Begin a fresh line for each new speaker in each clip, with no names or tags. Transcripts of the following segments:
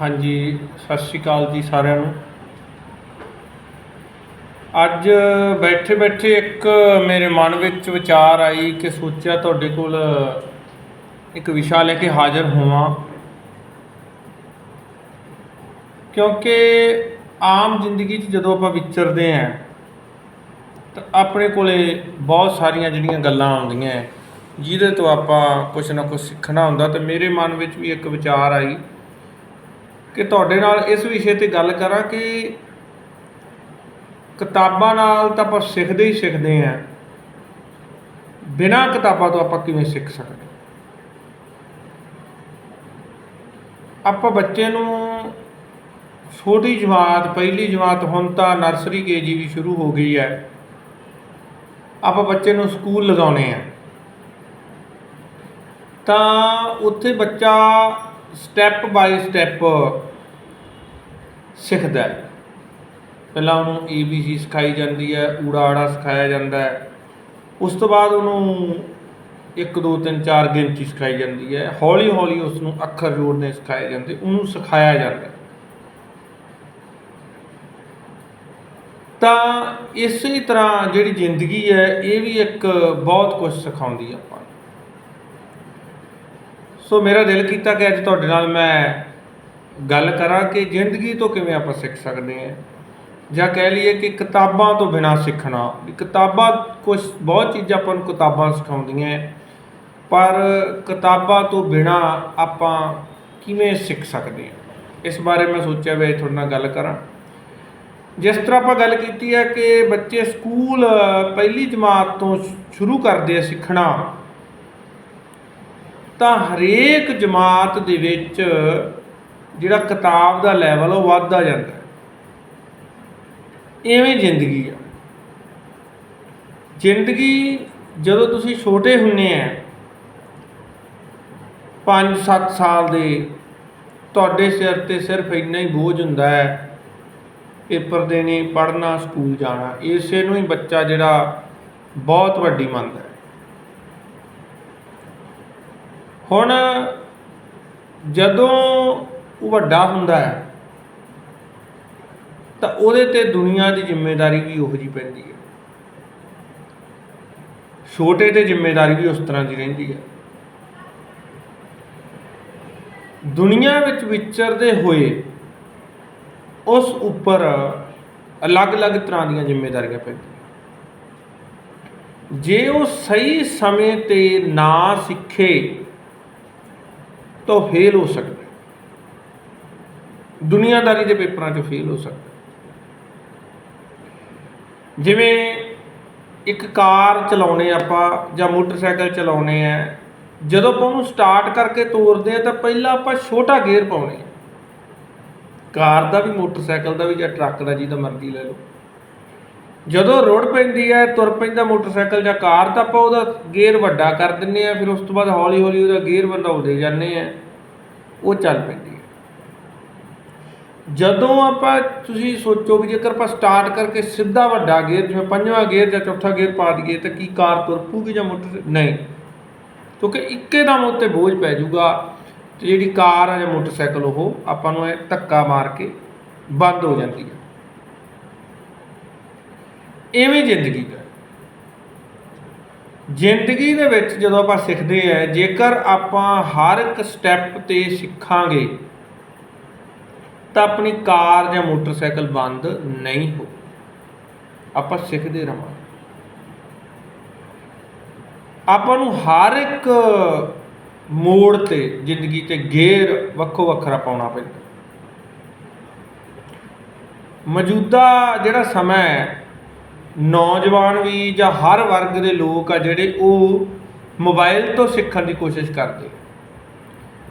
ਹਾਂਜੀ ਸਤਿ ਸ਼੍ਰੀ ਅਕਾਲ ਜੀ ਸਾਰਿਆਂ ਨੂੰ। ਅੱਜ ਬੈਠੇ ਬੈਠੇ ਇੱਕ ਮੇਰੇ ਮਨ ਵਿੱਚ ਵਿਚਾਰ ਆਈ ਕਿ ਸੋਚਿਆ ਤੁਹਾਡੇ ਕੋਲ ਇੱਕ ਵਿਸ਼ਾ ਲੈ ਕੇ ਹਾਜ਼ਰ ਹੋਵਾਂ। ਕਿਉਂਕਿ ਆਮ ਜ਼ਿੰਦਗੀ 'ਚ ਜਦੋਂ ਆਪਾਂ ਵਿਚਰਦੇ ਆਂ ਤਾਂ ਆਪਣੇ ਕੋਲੇ ਬਹੁਤ ਸਾਰੀਆਂ ਜਿਹੜੀਆਂ ਗੱਲਾਂ ਆਉਂਦੀਆਂ ਹੈ, ਜਿਹਦੇ ਤੋਂ ਆਪਾਂ ਕੁਝ ਨਾ ਕੁਝ ਸਿੱਖਣਾ ਹੁੰਦਾ। ਤੇ ਮੇਰੇ ਮਨ ਵਿੱਚ ਵੀ ਇੱਕ ਵਿਚਾਰ ਆਈ ਕਿ ਤੁਹਾਡੇ ਨਾਲ ਇਸ ਵਿਸ਼ੇ ਤੇ ਗੱਲ ਕਰਾਂ ਕਿ ਕਿਤਾਬਾਂ ਨਾਲ ਤਾਂ ਆਪਾਂ ਸਿੱਖਦੇ ਹੀ ਸਿੱਖਦੇ ਆਂ ਬਿਨਾਂ ਕਿਤਾਬਾਂ ਤੋਂ ਆਪਾਂ ਕਿਵੇਂ ਸਿੱਖ ਸਕਦੇ? ਆਪਾਂ ਬੱਚੇ ਨੂੰ ਛੋਟੀ ਜਮਾਤ, ਪਹਿਲੀ ਜਮਾਤ ਹੁਣ ਤਾਂ ਨਰਸਰੀ ਕੇਜੀ ਵੀ ਸ਼ੁਰੂ ਹੋ ਗਈ ਹੈ। ਆਪਾਂ ਬੱਚੇ ਨੂੰ ਸਕੂਲ ਲਗਾਉਣੇ ਆ ਤਾਂ ਉੱਥੇ ਬੱਚਾ ਸਟੈਪ ਬਾਈ ਸਟੈਪ ਸਿੱਖਦਾ ਹੈ। ਪਹਿਲਾਂ ਉਹਨੂੰ ABC ਸਿਖਾਈ ਜਾਂਦੀ ਹੈ, ਊੜਾ ਆੜਾ ਸਿਖਾਇਆ ਜਾਂਦਾ ਹੈ। ਉਸ ਤੋਂ ਬਾਅਦ ਉਹਨੂੰ 1 2 3 4 ਗਿਣਤੀ ਸਿਖਾਈ ਜਾਂਦੀ ਹੈ। ਹੌਲੀ ਹੌਲੀ ਉਸ ਨੂੰ ਅੱਖਰ ਜੋੜਨੇ ਸਿਖਾਏ ਜਾਂਦੇ, ਉਹਨੂੰ ਸਿਖਾਇਆ ਜਾਂਦਾ ਤਾਂ ਇਸੇ ਤਰ੍ਹਾਂ ਜਿਹੜੀ ਜ਼ਿੰਦਗੀ ਹੈ, ਇਹ ਵੀ ਇੱਕ ਬਹੁਤ ਕੁਝ ਸਿਖਾਉਂਦੀ ਆਪਾਂ ਨੂੰ। ਸੋ ਮੇਰਾ ਦਿਲ ਕੀਤਾ ਕਿ ਅੱਜ ਤੁਹਾਡੇ ਨਾਲ ਮੈਂ ਗੱਲ ਕਰਾਂ ਕਿ ਜ਼ਿੰਦਗੀ ਤੋਂ ਕਿਵੇਂ ਆਪਾਂ ਸਿੱਖ ਸਕਦੇ ਹਾਂ। ਜਾਂ ਕਹਿ ਲਈਏ ਕਿ ਕਿਤਾਬਾਂ ਤੋਂ ਬਿਨਾਂ ਸਿੱਖਣਾ। ਵੀ ਕਿਤਾਬਾਂ ਕੁਝ ਬਹੁਤ ਚੀਜ਼ਾਂ ਆਪਾਂ ਨੂੰ ਕਿਤਾਬਾਂ ਸਿਖਾਉਂਦੀਆਂ ਪਰ ਕਿਤਾਬਾਂ ਤੋਂ ਬਿਨਾਂ ਆਪਾਂ ਕਿਵੇਂ ਸਿੱਖ ਸਕਦੇ ਹਾਂ? ਇਸ ਬਾਰੇ ਮੈਂ ਸੋਚਿਆ ਵੀ ਅੱਜ ਤੁਹਾਡੇ ਨਾਲ ਗੱਲ ਕਰਾਂ। ਜਿਸ ਤਰ੍ਹਾਂ ਆਪਾਂ ਗੱਲ ਕੀਤੀ ਹੈ ਕਿ ਬੱਚੇ ਸਕੂਲ ਪਹਿਲੀ ਜਮਾਤ ਤੋਂ ਸ਼ੁਰੂ ਕਰਦੇ ਆ ਸਿੱਖਣਾ। ਤਾਂ ਹਰੇਕ ਜਮਾਤ ਦੇ ਵਿੱਚ ਜਿਹੜਾ ਕਿਤਾਬ ਦਾ ਲੈਵਲ ਉਹ ਵੱਧਦਾ ਜਾਂਦਾ। ਹੈ ਐਵੇਂ ਜ਼ਿੰਦਗੀ ਆ। ਜ਼ਿੰਦਗੀ ਜਦੋਂ ਤੁਸੀਂ ਛੋਟੇ ਹੁੰਨੇ ਆ 5-7 ਸਾਲ ਦੇ, ਤੁਹਾਡੇ ਸਿਰ ਤੇ ਸਿਰਫ ਇੰਨਾ ਹੀ ਬੋਝ ਹੁੰਦਾ ਹੈ, ਪੇਪਰ ਦੇਣੇ, ਪੜ੍ਹਨਾ, ਸਕੂਲ ਜਾਣਾ, ਇਸੇ ਨੂੰ ਹੀ ਬੱਚਾ ਜਿਹੜਾ ਬਹੁਤ ਵੱਡੀ ਮੰਨਦਾ ਹੈ। ਹੁਣ ਜਦੋਂ ਉਹ ਵੱਡਾ ਹੁੰਦਾ ਹੈ, ਤਾਂ ਉਹਦੇ ਤੇ ਦੁਨੀਆ ਦੀ ਜ਼ਿੰਮੇਵਾਰੀ ਵੀ ਉਹੋ ਜਿਹੀ ਪੈਂਦੀ ਹੈ। ਛੋਟੇ ਤੇ ਜ਼ਿੰਮੇਵਾਰੀ ਵੀ ਉਸ ਤਰ੍ਹਾਂ ਦੀ ਰਹਿੰਦੀ ਹੈ। ਦੁਨੀਆ ਵਿੱਚ ਵਿਚਰਦੇ ਹੋਏ ਉਸ ਉੱਪਰ ਅਲੱਗ-ਅਲੱਗ ਤਰ੍ਹਾਂ ਦੀਆਂ ਜ਼ਿੰਮੇਵਾਰੀਆਂ ਪੈਂਦੀਆਂ। ਜੇ ਉਹ ਸਹੀ ਸਮੇਂ ਤੇ ਨਾ ਸਿੱਖੇ ਤਾਂ ਫੇਲ ਹੋ ਸਕਦਾ ਹੈ। ਦੁਨੀਆਦਾਰੀ ਦੇ ਪੇਪਰਾਂ 'ਚ ਫੇਲ ਹੋ ਸਕਦਾ ਜਿਵੇਂ ਇੱਕ ਕਾਰ ਚਲਾਉਣੇ ਆਪਾਂ ਜਾਂ ਮੋਟਰਸਾਈਕਲ ਚਲਾਉਣੇ ਆ, ਜਦੋਂ ਆਪਾਂ ਉਹਨੂੰ ਸਟਾਰਟ ਕਰਕੇ ਤੋਰਦੇ ਆ ਤਾਂ ਪਹਿਲਾਂ ਆਪਾਂ ਛੋਟਾ ਗੇਅਰ ਪਾਉਣੇ ਕਾਰ ਦਾ ਵੀ, ਮੋਟਰਸਾਈਕਲ ਦਾ ਵੀ ਜਾਂ ਟਰੱਕ ਦਾ, ਜਿਹਦਾ ਮਰਜ਼ੀ ਲੈ ਲਓ। ਜਦੋਂ ਰੋਡ ਪੈਂਦੀ ਹੈ, ਤੁਰ ਪੈਂਦਾ ਮੋਟਰਸਾਈਕਲ ਜਾਂ ਕਾਰ, ਤਾਂ ਆਪਾਂ ਉਹਦਾ ਗੇਅਰ ਵੱਡਾ ਕਰ ਦਿੰਨੇ ਆ ਫਿਰ ਉਸ ਤੋਂ ਬਾਅਦ ਹੌਲੀ ਹੌਲੀ ਉਹਦਾ ਗੇਅਰ ਵਧਾਉਂਦੇ ਜਾਂਦੇ ਆ ਉਹ ਚੱਲ ਪੈਂਦੀ ਹੈ। ਜਦੋਂ ਆਪਾਂ, ਤੁਸੀਂ ਸੋਚੋ ਵੀ ਜੇਕਰ ਆਪਾਂ ਸਟਾਰਟ ਕਰਕੇ ਸਿੱਧਾ ਵੱਡਾ ਗੇਅਰ, ਜਿਵੇਂ ਪੰਜਵਾਂ ਗੇਅਰ ਜਾਂ ਚੌਥਾ ਗੇਅਰ ਪਾ ਦਈਏ, ਤਾਂ ਕੀ ਕਾਰ ਤੁਰ ਪੂਗੀ ਜਾਂ ਮੋਟਰ ਨਹੀਂ। ਕਿਉਂਕਿ ਇੱਕੇ ਦਮ ਉੱਤੇ ਬੋਝ ਪੈ ਜਾਊਗਾ, ਤੇ ਜਿਹੜੀ ਕਾਰ ਆ ਜਾਂ ਮੋਟਰਸਾਈਕਲ ਉਹ ਆਪਾਂ ਨੂੰ ਇਹ ਧੱਕਾ ਮਾਰ ਕੇ ਬੰਦ ਹੋ ਜਾਂਦੀ ਹੈ। ਐਵੇਂ ਜ਼ਿੰਦਗੀ ਦਾ। ਜ਼ਿੰਦਗੀ ਦੇ ਵਿੱਚ ਜਦੋਂ ਆਪਾਂ ਸਿੱਖਦੇ ਆ, ਜੇਕਰ ਆਪਾਂ ਹਰ ਇੱਕ ਸਟੈਪ ਤੇ ਸਿੱਖਾਂਗੇ, ਤਾਂ ਆਪਣੀ ਕਾਰ ਜਾਂ ਮੋਟਰਸਾਈਕਲ ਬੰਦ ਨਹੀਂ ਹੋ, ਆਪਾਂ ਸਿੱਖਦੇ ਰਹਾਂਗੇ ਆਪਾਂ ਨੂੰ ਹਰ ਇੱਕ ਮੋੜ ਤੇ ਜ਼ਿੰਦਗੀ ਤੇ ਗੇਅਰ ਵੱਖੋ ਵੱਖਰਾ ਪਾਉਣਾ ਪੈਂਦਾ। ਮੌਜੂਦਾ ਜਿਹੜਾ ਸਮਾਂ ਹੈ ਨੌਜਵਾਨ ਵੀ ਜਾਂ ਹਰ ਵਰਗ ਦੇ ਲੋਕ ਆ ਜਿਹੜੇ ਉਹ ਮੋਬਾਈਲ ਤੋਂ ਸਿੱਖਣ ਦੀ ਕੋਸ਼ਿਸ਼ ਕਰਦੇ।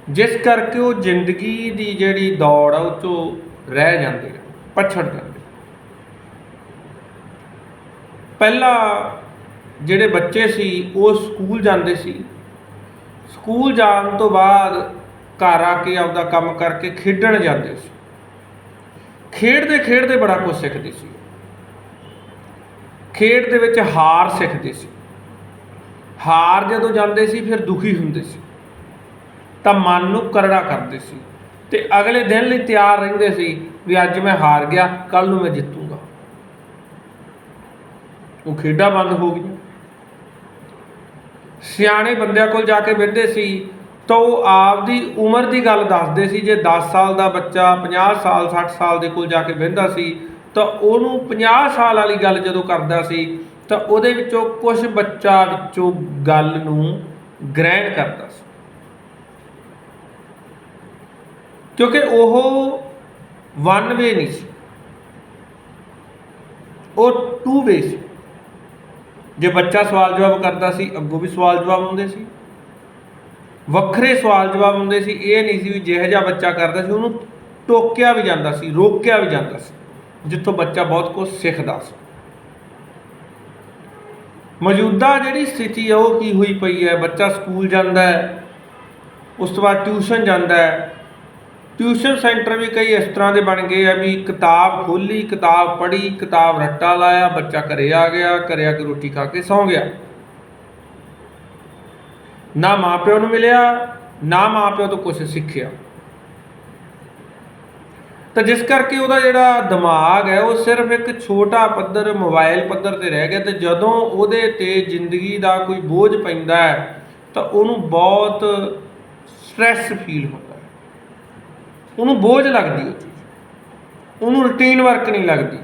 ਜਿਸ ਕਰਕੇ ਉਹ ਜ਼ਿੰਦਗੀ ਦੀ ਜਿਹੜੀ ਦੌੜ ਆ, ਉਹ ਤੋਂ ਰਹਿ ਜਾਂਦੇ ਆ, ਪਛੜ ਜਾਂਦੇ ਪਹਿਲਾਂ ਜਿਹੜੇ ਬੱਚੇ ਸੀ, ਉਹ ਸਕੂਲ ਜਾਂਦੇ ਸੀ। ਸਕੂਲ ਜਾਣ ਤੋਂ ਬਾਅਦ ਘਰ ਆ ਕੇ ਆਪਦਾ ਕੰਮ ਕਰਕੇ ਖੇਡਣ ਜਾਂਦੇ ਸੀ। ਖੇਡਦੇ ਖੇਡਦੇ ਬੜਾ ਕੁਝ ਸਿੱਖਦੇ ਸੀ। ਖੇਡ ਦੇ ਵਿੱਚ ਹਾਰ ਸਿੱਖਦੇ ਸੀ। ਹਾਰ ਜਦੋਂ ਜਾਂਦੇ ਸੀ, ਫਿਰ ਦੁਖੀ ਹੁੰਦੇ ਸੀ। ਤਾਂ ਮਨ ਨੂੰ ਕਰੜਾ ਕਰਦੇ ਸੀ। ਤੇ ਅਗਲੇ ਦਿਨ ਲਈ ਤਿਆਰ ਰਹਿੰਦੇ ਸੀ ਵੀ ਅੱਜ ਮੈਂ ਹਾਰ ਗਿਆ ਕੱਲ ਨੂੰ ਮੈਂ ਜਿੱਤੂਗਾ। ਉਹ ਖੇਡਾਂ ਬੰਦ ਹੋ ਗਈਆਂ। ਸਿਆਣੇ ਬੰਦਿਆਂ ਕੋਲ ਜਾ ਕੇ ਬਹਿੰਦੇ ਸੀ ਤਾਂ ਉਹ ਆਪਦੀ ਉਮਰ ਦੀ ਗੱਲ ਦੱਸਦੇ ਸੀ। ਜੇ 10 ਸਾਲ ਦਾ ਬੱਚਾ 50 ਸਾਲ 60 ਸਾਲ ਦੇ ਕੋਲ ਜਾ ਕੇ ਬਹਿੰਦਾ ਸੀ ਤਾਂ ਉਹਨੂੰ 50 ਸਾਲ ਵਾਲੀ ਗੱਲ ਜਦੋਂ ਕਰਦਾ ਸੀ, ਤਾਂ ਉਹਦੇ ਵਿੱਚੋਂ ਕੁਝ ਬੱਚਾ ਵਿੱਚੋਂ ਗੱਲ ਨੂੰ ਗ੍ਰਹਿਣ ਕਰਦਾ ਸੀ। ਕਿਉਂਕਿ ਉਹ ਵਨ ਵੇ ਨਹੀਂ ਸੀ। ਉਹ ਟੂ ਵੇ ਸੀ। ਜੇ ਬੱਚਾ ਸਵਾਲ ਜਵਾਬ ਕਰਦਾ ਸੀ, ਅੱਗੋਂ ਵੀ ਸਵਾਲ ਜਵਾਬ ਹੁੰਦੇ ਸੀ। ਵੱਖਰੇ ਸਵਾਲ ਜਵਾਬ ਹੁੰਦੇ ਸੀ, ਇਹ ਨਹੀਂ ਸੀ ਵੀ ਜਿਹੋ ਜਿਹਾ ਬੱਚਾ ਕਰਦਾ ਸੀ, ਉਹਨੂੰ ਟੋਕਿਆ ਵੀ ਜਾਂਦਾ ਸੀ, ਰੋਕਿਆ ਵੀ ਜਾਂਦਾ ਸੀ। ਜਿੱਥੋਂ ਬੱਚਾ ਬਹੁਤ ਕੁਝ ਸਿੱਖਦਾ ਸੀ। ਮੌਜੂਦਾ ਜਿਹੜੀ ਸਥਿਤੀ ਹੈ ਉਹ ਕੀ ਹੋਈ ਪਈ ਹੈ? ਬੱਚਾ ਸਕੂਲ ਜਾਂਦਾ ਹੈ, ਉਸ ਤੋਂ ਬਾਅਦ ਟਿਊਸ਼ਨ ਜਾਂਦਾ ਹੈ। ਟਿਊਸ਼ਨ ਸੈਂਟਰ ਵੀ ਕਈ ਇਸ ਤਰ੍ਹਾਂ ਦੇ ਬਣ ਗਏ ਆ ਵੀ ਕਿਤਾਬ ਖੋਲੀ ਕਿਤਾਬ ਪੜ੍ਹੀ, ਕਿਤਾਬ ਰੱਟਾ ਲਾਇਆ, ਬੱਚਾ ਘਰੇ ਆ ਗਿਆ, ਘਰੇ ਆ ਕੇ ਰੋਟੀ ਖਾ ਕੇ ਸੌਂ ਗਿਆ। ਨਾ ਮਾਪਿਓ ਨੂੰ ਮਿਲਿਆ, ਨਾ ਮਾਪਿਓ ਤੋਂ ਕੁਝ ਸਿੱਖਿਆ। ਤਾਂ ਜਿਸ ਕਰਕੇ ਉਹਦਾ ਜਿਹੜਾ ਦਿਮਾਗ ਹੈ, ਉਹ ਸਿਰਫ ਇੱਕ ਛੋਟਾ ਪੱਧਰ ਮੋਬਾਈਲ ਪੱਧਰ ਤੇ ਰਹਿ ਗਿਆ ਤੇ ਜਦੋਂ ਉਹਦੇ ਤੇ ਜ਼ਿੰਦਗੀ ਦਾ ਕੋਈ ਬੋਝ ਪੈਂਦਾ ਹੈ, ਤਾਂ ਉਹਨੂੰ ਬਹੁਤ ਸਟ੍ਰੈਸ ਫੀਲ ਹੁੰਦਾ ਹੈ। ਉਹਨੂੰ ਬੋਝ ਲੱਗਦੀ ਉਹ ਚੀਜ਼ ਉਹਨੂੰ ਰੁਟੀਨ ਵਰਕ ਨਹੀਂ ਲੱਗਦੀ।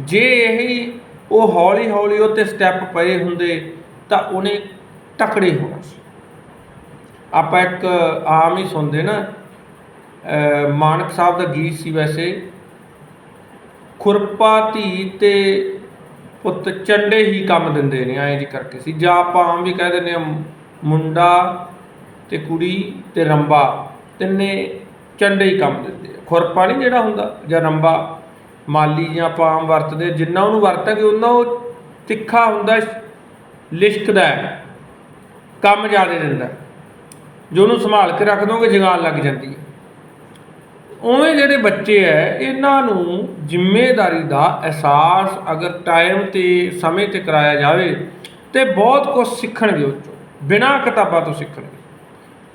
ਜੇ ਇਹ ਉਹ ਹੌਲੀ ਹੌਲੀ ਉਹ ਤੇ ਸਟੈਪ ਪਏ ਹੁੰਦੇ, ਤਾਂ ਉਹਨੇ ਤਕੜੇ ਹੋਣਾ ਸੀ। ਆਪਾਂ ਇੱਕ ਆਮ ਹੀ ਸੁਣਦੇ ਨਾ ਮਾਨਕ ਸਾਹਿਬ ਦਾ ਗੀਤ ਸੀ ਵੈਸੇ। ਖੁਰਪਾ ਧੀ ਤੇ ਪੁੱਤ ਚੰਡੇ ਹੀ ਕੰਮ ਦਿੰਦੇ ਨੇ, ਐਂ ਜੀ ਕਰਕੇ ਸੀ। ਜਾਂ ਆਪਾਂ ਆਮ ਵੀ ਕਹਿ ਦਿੰਦੇ ਆ ਮੁੰਡਾ ਤੇ ਕੁੜੀ ਤੇ ਰੰਬਾ ਤਿੰਨੇ ਚੰਡੇ ਹੀ ਕੰਮ ਦਿੰਦੇ ਆ। ਖੁਰਪਾ ਨਹੀਂ ਜਿਹੜਾ ਹੁੰਦਾ, ਜਾਂ ਰੰਬਾ, ਮਾਲੀ ਜਾਂ ਆਪਾਂ ਆਮ ਵਰਤਦੇ ਜਿੰਨਾ ਉਹਨੂੰ ਵਰਤਾਂਗੇ ਉਹਨਾਂ ਉਹ ਤਿੱਖਾ ਹੁੰਦਾ, ਲਿਸ਼ਕਦਾ ਕੰਮ ਜ਼ਿਆਦਾ ਦਿੰਦਾ ਜੋ ਉਹਨੂੰ ਸੰਭਾਲ ਕੇ ਰੱਖ ਦੋਗੇ ਜਗਾਲ ਲੱਗ ਜਾਂਦੀ ਹੈ। ਉਵੇਂ ਜਿਹੜੇ ਬੱਚੇ ਐ, ਇਹਨਾਂ ਨੂੰ ਜ਼ਿੰਮੇਵਾਰੀ ਦਾ ਅਹਿਸਾਸ ਅਗਰ ਟਾਈਮ ਤੇ, ਸਮੇਂ ਤੇ ਕਰਾਇਆ ਜਾਵੇ ਤੇ ਬਹੁਤ ਕੁਝ ਸਿੱਖਣਗੇ ਉਹ ਚੋਂ ਬਿਨਾਂ ਕਿਤਾਬਾਂ ਤੋਂ ਸਿੱਖਣਗੇ।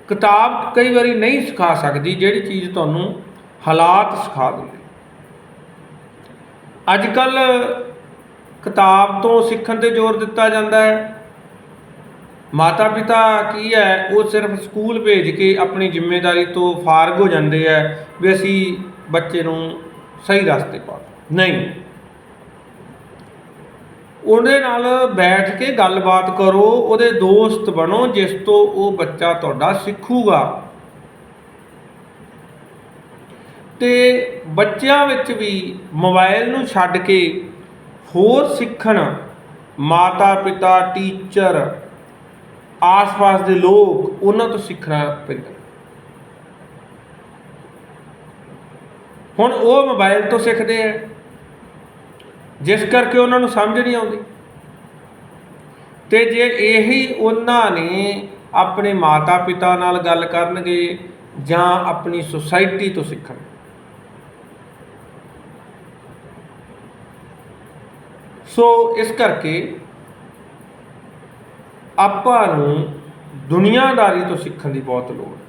ਕਿਤਾਬ ਕਈ ਵਾਰੀ ਨਹੀਂ ਸਿਖਾ ਸਕਦੀ ਜਿਹੜੀ ਚੀਜ਼ ਤੁਹਾਨੂੰ ਹਾਲਾਤ ਸਿਖਾ ਦਿੰਦੇ। ਅੱਜ ਕੱਲ ਕਿਤਾਬ ਤੋਂ ਸਿੱਖਣ ਤੇ ਜ਼ੋਰ ਦਿੱਤਾ ਜਾਂਦਾ ਹੈ ਮਾਤਾ ਪਿਤਾ ਕੀ ਹੈ, ਉਹ ਸਿਰਫ ਸਕੂਲ ਭੇਜ ਕੇ ਆਪਣੀ ਜ਼ਿੰਮੇਵਾਰੀ ਤੋਂ ਫਾਰਗ ਹੋ ਜਾਂਦੇ ਆ ਵੀ ਅਸੀਂ ਬੱਚੇ ਨੂੰ ਸਹੀ ਰਸਤੇ ਪਾ ਨਹੀਂ। ਉਹਦੇ ਨਾਲ ਬੈਠ ਕੇ ਗੱਲਬਾਤ ਕਰੋ, ਉਹਦੇ ਦੋਸਤ ਬਣੋ, ਜਿਸ ਤੋਂ ਉਹ ਬੱਚਾ ਤੁਹਾਡਾ ਸਿੱਖੂਗਾ। ਤੇ ਬੱਚਿਆਂ ਵਿੱਚ ਵੀ ਮੋਬਾਈਲ ਨੂੰ ਛੱਡ ਕੇ ਹੋਰ ਸਿੱਖਣ ਮਾਤਾ ਪਿਤਾ ਟੀਚਰ ਆਸ-ਪਾਸ ਦੇ ਲੋਕ ਉਹਨਾਂ ਤੋਂ ਸਿੱਖਣਾ ਪੈਂਦਾ। ਹੁਣ ਉਹ ਮੋਬਾਈਲ ਤੋਂ ਸਿੱਖਦੇ ਆ। ਜਿਸ ਕਰਕੇ ਉਹਨਾਂ ਨੂੰ ਸਮਝ ਨਹੀਂ ਆਉਂਦੀ। ਤੇ ਜੇ ਇਹੀ ਉਹਨਾਂ ਨੇ ਆਪਣੇ ਮਾਤਾ-ਪਿਤਾ ਨਾਲ ਗੱਲ ਕਰਨਗੇ ਜਾਂ ਆਪਣੀ ਸੁਸਾਇਟੀ ਤੋਂ ਸਿੱਖਣ। ਸੋ ਇਸ ਕਰਕੇ ਆਪਾਂ ਨੂੰ ਦੁਨੀਆਦਾਰੀ ਤੋਂ ਸਿੱਖਣ ਦੀ ਬਹੁਤ ਲੋੜ ਹੈ।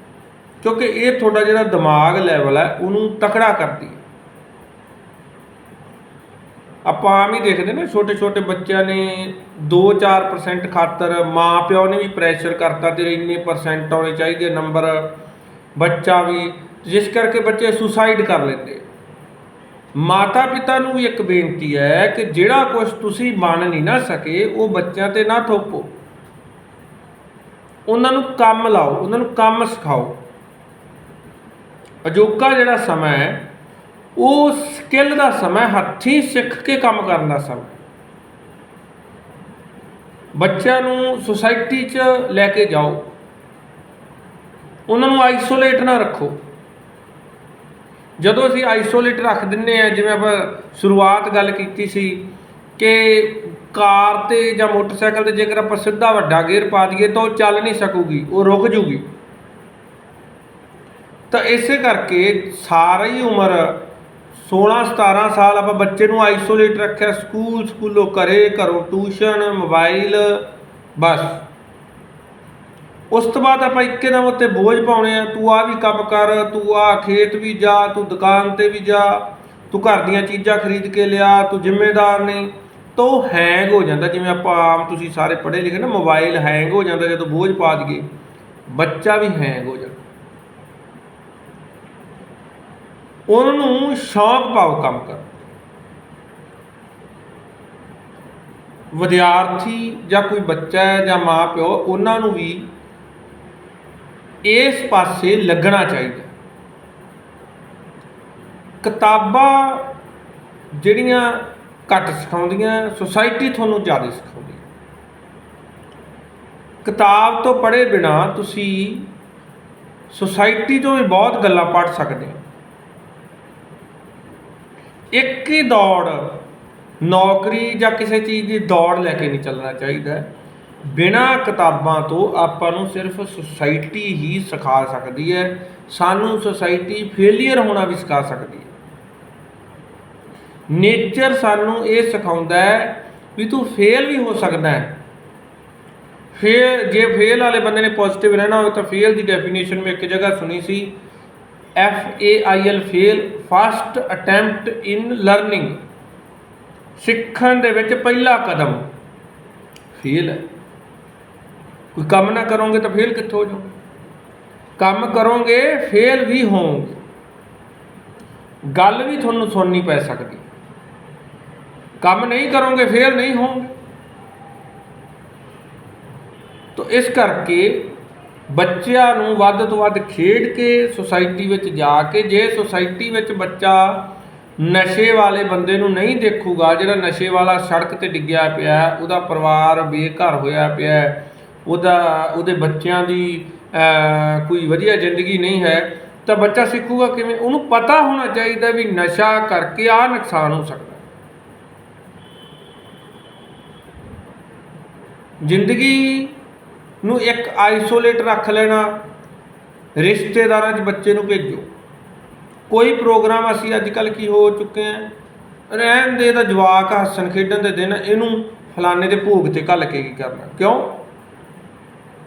ਕਿਉਂਕਿ ਇਹ ਤੁਹਾਡਾ ਜਿਹੜਾ ਦਿਮਾਗ ਲੈਵਲ ਹੈ, ਉਹਨੂੰ ਤਕੜਾ ਕਰਦੀ ਹੈ। ਆਪਾਂ ਆਮ ਹੀ ਦੇਖਦੇ ਨੇ ਛੋਟੇ ਛੋਟੇ ਬੱਚਿਆਂ ਨੇ 2-4% ਖਾਤਰ ਮਾਂ ਪਿਓ ਨੇ ਵੀ ਪ੍ਰੈਸ਼ਰ ਕਰਤਾ, ਤੇਰੇ ਇੰਨੇ ਪਰਸੈਂਟ ਆਉਣੇ ਚਾਹੀਦੇ ਨੰਬਰ ਬੱਚਾ ਵੀ, ਜਿਸ ਕਰਕੇ ਬੱਚੇ ਸੁਸਾਈਡ ਕਰ ਲੈਂਦੇ। ਮਾਤਾ ਪਿਤਾ ਨੂੰ ਵੀ ਇੱਕ ਬੇਨਤੀ ਹੈ ਕਿ ਜਿਹੜਾ ਕੁਝ ਤੁਸੀਂ ਬਣ ਨਹੀਂ ਨਾ ਸਕੇ, ਉਹ ਬੱਚਿਆਂ ਤੇ ਨਾ ਥੋਪੋ। ਉਹਨਾਂ ਨੂੰ ਕੰਮ ਲਾਓ, ਉਹਨਾਂ ਨੂੰ ਕੰਮ ਸਿਖਾਓ। ਅਜੋਕਾ ਜਿਹੜਾ ਸਮਾਂ ਹੈ, ਉਹ ਸਕਿੱਲ ਦਾ ਸਮਾਂ ਹੱਥੀਂ ਸਿੱਖ ਕੇ ਕੰਮ ਕਰਨ ਦਾ ਸਮਾਂ। ਬੱਚਿਆਂ ਨੂੰ ਸੁਸਾਇਟੀ 'ਚ ਲੈ ਕੇ ਜਾਓ। ਉਹਨਾਂ ਨੂੰ ਆਈਸੋਲੇਟ ਨਾ ਰੱਖੋ। ਜਦੋਂ ਅਸੀਂ ਆਈਸੋਲੇਟ ਰੱਖ ਦਿੰਨੇ ਆ ਜਿਵੇਂ ਆਪਾਂ ਸ਼ੁਰੂਆਤ ਗੱਲ ਕੀਤੀ ਸੀ ਕਿ ਕਾਰ ਤੇ ਜਾਂ ਮੋਟਰਸਾਈਕਲ ਤੇ ਜੇਕਰ ਆਪਾਂ ਸਿੱਧਾ ਵੱਡਾ ਗੇਅਰ ਪਾ ਦਈਏ ਤਾਂ ਉਹ ਚੱਲ ਨਹੀਂ ਸਕੂਗੀ, ਉਹ ਰੁਕ ਜੂਗੀ। ਤਾਂ ਇਸੇ ਕਰਕੇ ਸਾਰੀ ਉਮਰ 16 17 ਸਾਲ ਆਪਾਂ ਬੱਚੇ ਨੂੰ ਆਈਸੋਲੇਟ ਰੱਖਿਆ, ਸਕੂਲ ਸਕੂਲੋਂ ਘਰੇ, ਘਰੋਂ ਟਿਊਸ਼ਨ, ਮੋਬਾਈਲ, ਬਸ। ਉਸ ਤੋਂ ਬਾਅਦ ਆਪਾਂ ਇੱਕੇ ਦਮ ਉੱਤੇ ਬੋਝ ਪਾਉਣੇ ਆ, ਤੂੰ ਆ ਵੀ ਕੰਮ ਕਰ, ਤੂੰ ਆ ਖੇਤ ਵੀ ਜਾ, ਤੂੰ ਦੁਕਾਨ ਤੇ ਵੀ ਜਾ, ਤੂੰ ਘਰ ਦੀਆਂ ਚੀਜ਼ਾਂ ਖਰੀਦ ਕੇ ਲਿਆ, ਤੂੰ ਜ਼ਿੰਮੇਦਾਰ ਨਹੀਂ। ਤਾਂ ਉਹ ਹੈਂਗ ਹੋ ਜਾਂਦਾ, ਜਿਵੇਂ ਆਪਾਂ ਆਮ ਤੁਸੀਂ ਸਾਰੇ ਪੜ੍ਹੇ ਲਿਖੇ ਨਾ ਮੋਬਾਈਲ ਹੈਂਗ ਹੋ ਜਾਂਦਾ ਜਦੋਂ ਬੋਝ ਪਾ ਦਈਏ, ਬੱਚਾ ਵੀ ਹੈਂਗ ਹੋ ਜਾਂਦਾ। ਉਹਨਾਂ ਨੂੰ ਸ਼ੌਕ ਪਾਓ ਕੰਮ ਕਰਨ। ਵਿਦਿਆਰਥੀ ਜਾਂ ਕੋਈ ਬੱਚਾ ਹੈ ਜਾਂ ਮਾਂ ਪਿਓ, ਉਹਨਾਂ ਨੂੰ ਵੀ ਇਸ ਪਾਸੇ ਲੱਗਣਾ ਚਾਹੀਦਾ। ਕਿਤਾਬਾਂ ਜਿਹੜੀਆਂ ਘੱਟ ਸਿਖਾਉਂਦੀਆਂ ਸੁਸਾਇਟੀ ਤੁਹਾਨੂੰ ਜ਼ਿਆਦਾ ਸਿਖਾਉਂਦੀ ਕਿਤਾਬ ਤੋਂ ਪੜ੍ਹੇ ਬਿਨਾ ਤੁਸੀਂ ਸੁਸਾਇਟੀ ਤੋਂ ਵੀ ਬਹੁਤ ਗੱਲਾਂ ਪੜ੍ਹ ਸਕਦੇ ਹੋ। ਇੱਕ ਹੀ ਦੌੜ, ਨੌਕਰੀ ਜਾਂ ਕਿਸੇ ਚੀਜ਼ ਦੀ ਦੌੜ ਲੈ ਕੇ ਨਹੀਂ ਚੱਲਣਾ ਚਾਹੀਦਾ। ਬਿਨਾਂ ਕਿਤਾਬਾਂ ਤੋਂ ਆਪਾਂ ਨੂੰ ਸਿਰਫ ਸੁਸਾਇਟੀ ਹੀ ਸਿਖਾ ਸਕਦੀ ਹੈ। ਸਾਨੂੰ ਸੁਸਾਇਟੀ ਫੇਲਿਅਰ ਹੋਣਾ ਵੀ ਸਿਖਾ ਸਕਦੀ ਹੈ। ਨੇਚਰ ਸਾਨੂੰ ਇਹ ਸਿਖਾਉਂਦਾ ਹੈ ਵੀ ਤੂੰ ਫੇਲ ਵੀ ਹੋ ਸਕਦਾ ਹੈ। ਫੇਲ ਜੇ ਫੇਲ ਵਾਲੇ ਬੰਦੇ ਨੇ ਪੋਜ਼ਿਟਿਵ ਰਹਿਣਾ ਹੋਵੇ ਤਾਂ ਫੇਲ ਦੀ ਡੈਫੀਨੇਸ਼ਨ ਮੈਂ ਇੱਕ ਜਗ੍ਹਾ ਸੁਣੀ ਸੀ। F A I L fail first attempt in learning ਸਿੱਖਣ ਦੇ ਵਿੱਚ ਪਹਿਲਾ ਕਦਮ। ਫੇਲ ਹੈ। ਕੋਈ ਕੰਮ ਨਾ ਕਰੋਗੇ ਤਾਂ ਫੇਲ ਕਿੱਥੋਂ ਹੋ ਜਾਓਗੇ ਕੰਮ ਕਰੋਗੇ ਫੇਲ ਵੀ ਹੋਵੋਗੇ ਗੱਲ ਵੀ ਤੁਹਾਨੂੰ ਸੁਣਨੀ ਪੈ ਸਕਦੀ। ਕੰਮ ਨਹੀਂ ਕਰੋਗੇ ਫੇਲ ਨਹੀਂ ਹੋਵੋਗੇ। ਤੋ ਇਸ ਕਰਕੇ ਬੱਚਿਆਂ ਨੂੰ ਵੱਧ ਤੋਂ ਵੱਧ ਖੇਡ ਕੇ ਸੁਸਾਇਟੀ ਵਿੱਚ ਜਾ ਕੇ, ਜੇ ਸੁਸਾਇਟੀ ਵਿੱਚ ਬੱਚਾ ਨਸ਼ੇ ਵਾਲੇ ਬੰਦੇ ਨੂੰ ਨਹੀਂ ਦੇਖੂਗਾ, ਜਿਹੜਾ ਨਸ਼ੇ ਵਾਲਾ ਸੜਕ ਤੇ ਡਿੱਗਿਆ ਪਿਆ, ਉਹਦਾ ਪਰਿਵਾਰ ਬੇਘਰ ਹੋਇਆ ਪਿਆ, ਉਹਦਾ, ਉਹਦੇ ਬੱਚਿਆਂ ਦੀ ਕੋਈ ਵਧੀਆ ਜ਼ਿੰਦਗੀ ਨਹੀਂ ਹੈ, ਤਾਂ ਬੱਚਾ ਸਿੱਖੂਗਾ ਕਿਵੇਂ? ਉਹਨੂੰ ਪਤਾ ਹੋਣਾ ਚਾਹੀਦਾ ਵੀ ਨਸ਼ਾ ਕਰਕੇ ਆ ਨੁਕਸਾਨ ਹੋ ਸਕਦਾ। ਜ਼ਿੰਦਗੀ ਨੂੰ ਇੱਕ ਆਈਸੋਲੇਟ ਰੱਖ ਲੈਣਾ, ਰਿਸ਼ਤੇਦਾਰਾਂ 'ਚ ਬੱਚੇ ਨੂੰ ਭੇਜੋ। ਕੋਈ ਪ੍ਰੋਗਰਾਮ ਅਸੀਂ ਅੱਜ ਕੱਲ ਕੀ ਹੋ ਚੁੱਕੇ ਆ? ਰਹਿਣ ਦੇ ਦਾ ਜਵਾਕ ਹੱਸਣ ਖੇਡਣ ਦੇ ਦਿਨ, ਇਹਨੂੰ ਫਲਾਣੇ ਦੇ ਭੋਗ ਤੇ ਘੱਲ ਕੇ ਕੀ ਕਰਨਾ? ਕਿਉਂ?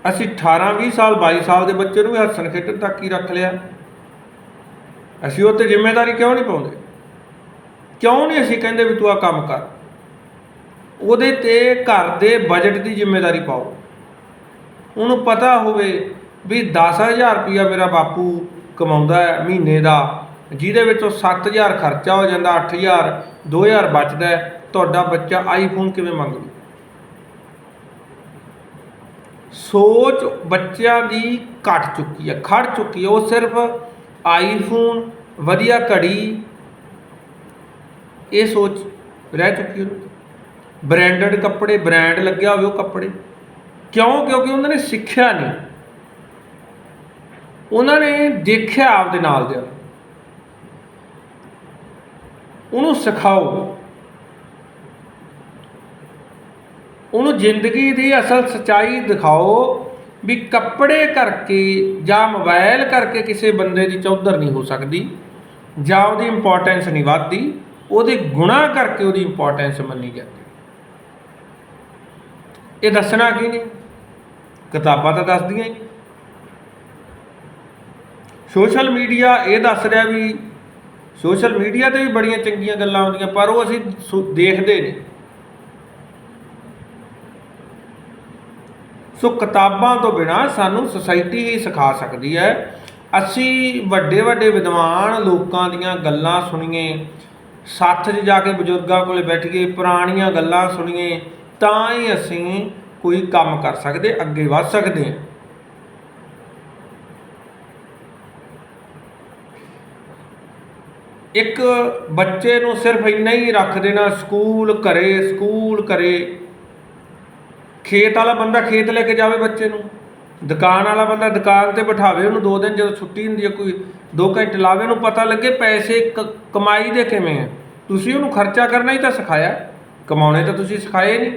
ਅਸੀਂ 18 20 ਸਾਲ 22 ਸਾਲ ਦੇ ਬੱਚੇ ਨੂੰ ਵੀ ਹੱਸਣ ਖੇਡਣ ਤੱਕ ਹੀ ਰੱਖ ਲਿਆ। ਅਸੀਂ ਉਹ ਤੇ ਜ਼ਿੰਮੇਵਾਰੀ ਕਿਉਂ ਨਹੀਂ ਪਾਉਂਦੇ? ਕਿਉਂ ਨਹੀਂ ਅਸੀਂ ਕਹਿੰਦੇ ਵੀ ਤੂੰ ਆ ਕੰਮ ਕਰ? ਉਹਦੇ ਤੇ ਘਰ ਦੇ ਬਜਟ ਦੀ ਜ਼ਿੰਮੇਵਾਰੀ ਪਾਓ। ਉਹਨੂੰ ਪਤਾ ਹੋਵੇ ਵੀ 10000 ਰੁਪਇਆ ਮੇਰਾ ਬਾਪੂ ਕਮਾਉਂਦਾ ਹੈ ਮਹੀਨੇ ਦਾ, ਜਿਹਦੇ ਵਿੱਚੋਂ 7000 ਖਰਚਾ ਹੋ ਜਾਂਦਾ 8000 2000 ਬਚਦਾ ਤੁਹਾਡਾ ਬੱਚਾ ਆਈਫੋਨ ਕਿਵੇਂ ਮੰਗ? ਲੂ ਸੋਚ ਬੱਚਿਆਂ ਦੀ ਘਟ ਚੁੱਕੀ ਹੈ, ਖੜ ਚੁੱਕੀ ਹੈ। ਉਹ ਸਿਰਫ ਆਈਫੋਨ ਵਧੀਆ ਘੜੀ, ਇਹ ਸੋਚ ਰਹਿ ਚੁੱਕੀ ਉਹਨੂੰ ਬ੍ਰਾਂਡਡ ਕੱਪੜੇ ਬ੍ਰਾਂਡ ਲੱਗਿਆ ਹੋਵੇ ਉਹ ਕੱਪੜੇ। ਕਿਉਂ? ਕਿਉਂਕਿ ਉਹਨਾਂ ਨੇ ਸਿੱਖਿਆ ਨਹੀਂ। ਉਹਨਾਂ ਨੇ ਦੇਖਿਆ ਆਪਦੇ ਨਾਲ ਦੇ ਉਹਨੂੰ ਸਿਖਾਓ। ਉਹਨੂੰ ਜ਼ਿੰਦਗੀ ਦੀ ਅਸਲ ਸਚਾਈ ਦਿਖਾਓ ਵੀ ਕੱਪੜੇ ਕਰਕੇ ਜਾਂ ਮੋਬਾਈਲ ਕਰਕੇ ਕਿਸੇ ਬੰਦੇ ਦੀ ਚੌਧਰ ਨਹੀਂ ਹੋ ਸਕਦੀ, ਜਾਂ ਉਹਦੀ ਇੰਪੋਰਟੈਂਸ ਨਹੀਂ ਵੱਧਦੀ, ਉਹਦੇ ਗੁਨਾਹ ਕਰਕੇ ਉਹਦੀ ਇੰਪੋਰਟੈਂਸ ਮੰਨੀ ਜਾਂਦੀ। ਇਹ ਦੱਸਣਾ ਕੀ ਨਹੀਂ ਕਿਤਾਬਾਂ ਤਾਂ ਦੱਸਦੀਆਂ ਹੀ। ਸੋਸ਼ਲ ਮੀਡੀਆ ਇਹ ਦੱਸ ਰਿਹਾ ਵੀ ਸੋਸ਼ਲ ਮੀਡੀਆ ਤੇ ਵੀ ਬੜੀਆਂ ਚੰਗੀਆਂ ਗੱਲਾਂ ਆਉਂਦੀਆਂ, ਪਰ ਉਹ ਅਸੀਂ ਸੁ- ਦੇਖਦੇ ਨਹੀਂ। ਸੋ ਕਿਤਾਬਾਂ ਤੋਂ ਬਿਨਾ ਸਾਨੂੰ ਸੁਸਾਇਟੀ ਹੀ ਸਿਖਾ ਸਕਦੀ ਹੈ। ਅਸੀਂ ਵੱਡੇ ਵੱਡੇ ਵਿਦਵਾਨ ਲੋਕਾਂ ਦੀਆਂ ਗੱਲਾਂ ਸੁਣੀਏ, ਸੱਥ 'ਚ ਜਾ ਕੇ ਬਜ਼ੁਰਗਾਂ ਕੋਲੇ ਬੈਠੀਏ, ਪੁਰਾਣੀਆਂ ਗੱਲਾਂ ਸੁਣੀਏ ਤਾਂ ਹੀ ਅਸੀਂ ਕੋਈ ਕੰਮ ਕਰ ਸਕਦੇ, ਅੱਗੇ ਵੱਧ ਸਕਦੇ ਹਾਂ। ਇੱਕ ਬੱਚੇ ਨੂੰ ਸਿਰਫ ਇੰਨਾ ਹੀ ਰੱਖ ਦੇਣਾ, ਸਕੂਲ ਘਰੇ ਸਕੂਲ ਘਰੇ। ਖੇਤ ਵਾਲਾ ਬੰਦਾ ਖੇਤ ਲੈ ਕੇ ਜਾਵੇ ਬੱਚੇ ਨੂੰ। ਦੁਕਾਨ ਵਾਲਾ ਬੰਦਾ ਦੁਕਾਨ ਤੇ ਬਿਠਾਵੇ, ਉਹਨੂੰ ਦੋ ਦਿਨ ਜਦੋਂ ਛੁੱਟੀ ਹੁੰਦੀ ਹੈ, ਕੋਈ 2 ਘੰਟੇ ਲਾਵੇ, ਉਹਨੂੰ ਪਤਾ ਲੱਗੇ ਪੈਸੇ ਕ- ਕਮਾਈ ਦੇ ਕਿਵੇਂ ਆ। ਤੁਸੀਂ ਉਹਨੂੰ ਖਰਚਾ ਕਰਨਾ ਹੀ ਤਾਂ ਸਿਖਾਇਆ। ਕਮਾਉਣੇ ਤਾਂ ਤੁਸੀਂ ਸਿਖਾਏ ਨਹੀਂ।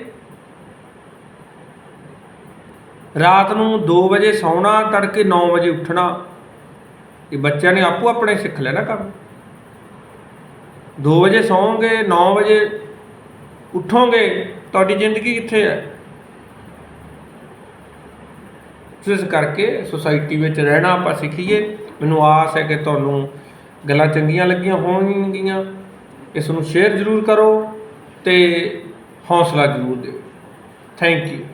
ਰਾਤ ਨੂੰ 2 ਵਜੇ ਸੌਣਾ, ਤੜਕੇ 9 ਵਜੇ ਉੱਠਣਾ। ਇਹ ਬੱਚਿਆਂ ਨੇ ਆਪੋ ਆਪਣੇ ਸਿੱਖ ਲੈਣਾ ਕੰਮ। 2 ਵਜੇ ਸੌਂਗੇ 9 ਵਜੇ ਉੱਠੋਗੇ, ਤੁਹਾਡੀ ਜ਼ਿੰਦਗੀ ਕਿੱਥੇ ਹੈ? ਇਸ ਕਰਕੇ ਸੁਸਾਇਟੀ ਵਿੱਚ ਰਹਿਣਾ ਆਪਾਂ ਸਿੱਖੀਏ। ਮੈਨੂੰ ਆਸ ਹੈ ਕਿ ਤੁਹਾਨੂੰ ਗੱਲਾਂ ਚੰਗੀਆਂ ਲੱਗੀਆਂ ਹੋਣਗੀਆਂ। ਇਸ ਨੂੰ ਸ਼ੇਅਰ ਜ਼ਰੂਰ ਕਰੋ ਤੇ ਹੌਸਲਾ ਜ਼ਰੂਰ ਦਿਓ। Thank you